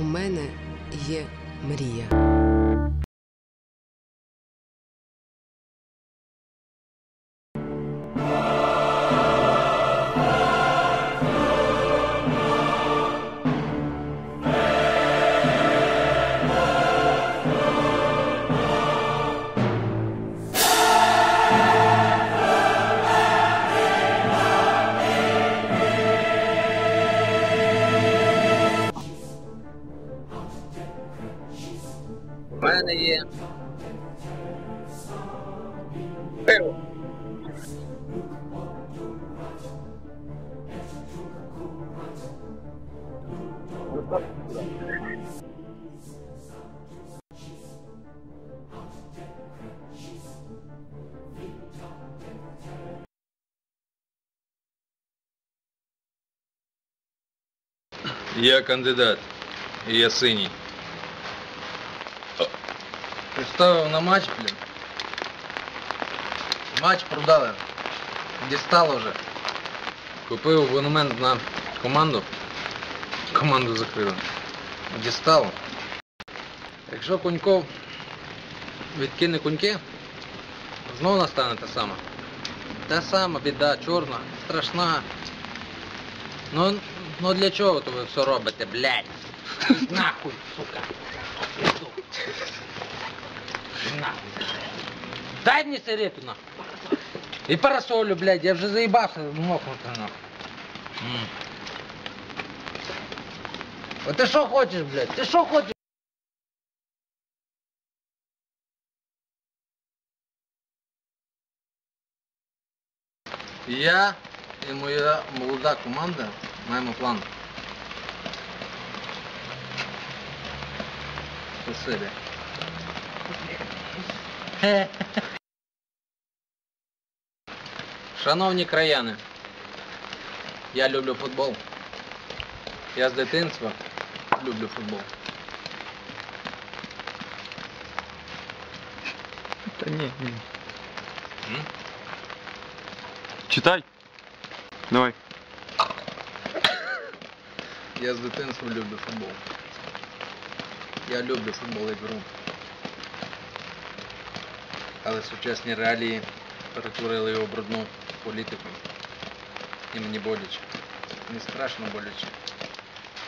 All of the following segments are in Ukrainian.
У мене є мрія. У мене є. Пиво. Я кандидат. І я синій. Поставив на матч, блін. Матч продали. Дістало вже. Купив абонемент на команду. Команду закрили. Дістало. Якщо Куньков відкине куньки, знову настане те саме. Та сама біда, чорна, страшна. Ну, ну для чого то ви все робите, блядь? Нахуй, сука. Нахуй. Дай мені сигарету, нахуй. І парасолю, блядь, я вже заїбався мокнути, нахуй. М. А ти що хочеш, блядь? Ти що хочеш? Я і моя молода команда маємо план. Спасибі. Шановні краяни, я люблю футбол. Я з дитинства люблю футбол. Та ні, ні. М? Читай. Давай. Я з дитинства люблю футбол. Я люблю футбол як гру. Але сучасні реалії перетворили його в брудну політику. І мені боляче. Мені страшно боляче.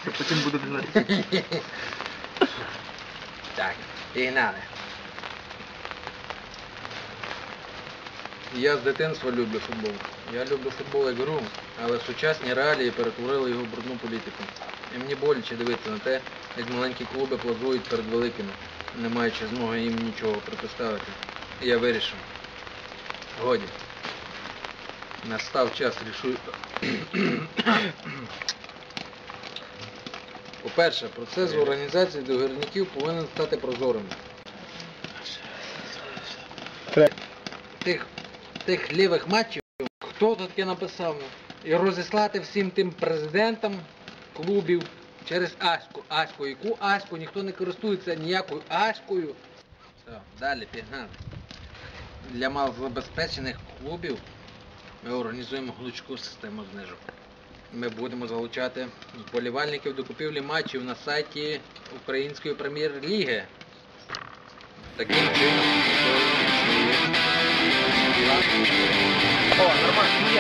Це потім буде знати. Так, пігнали. Я з дитинства люблю футбол. Я люблю футбол як гру, але сучасні реалії перетворили його в брудну політику. І мені боляче дивитися на те, як маленькі клуби плазують перед великими, не маючи змоги їм нічого протиставити. Я вирішив. Годі. Настав час рішу. По-перше, процес організації договірників повинен стати прозорим. Тих, тих лівих матчів, хто тут таке написав? І розіслати всім тим президентам клубів через Аську. Аську, яку Аську? Ніхто не користується ніякою Аською. Все, далі пігнали. Для малозабезпечених клубів ми організуємо глучку систему знижок. Ми будемо залучати вболівальників до купівлі матчів на сайті Української прем'єр-ліги. Таким чином, О, нормально.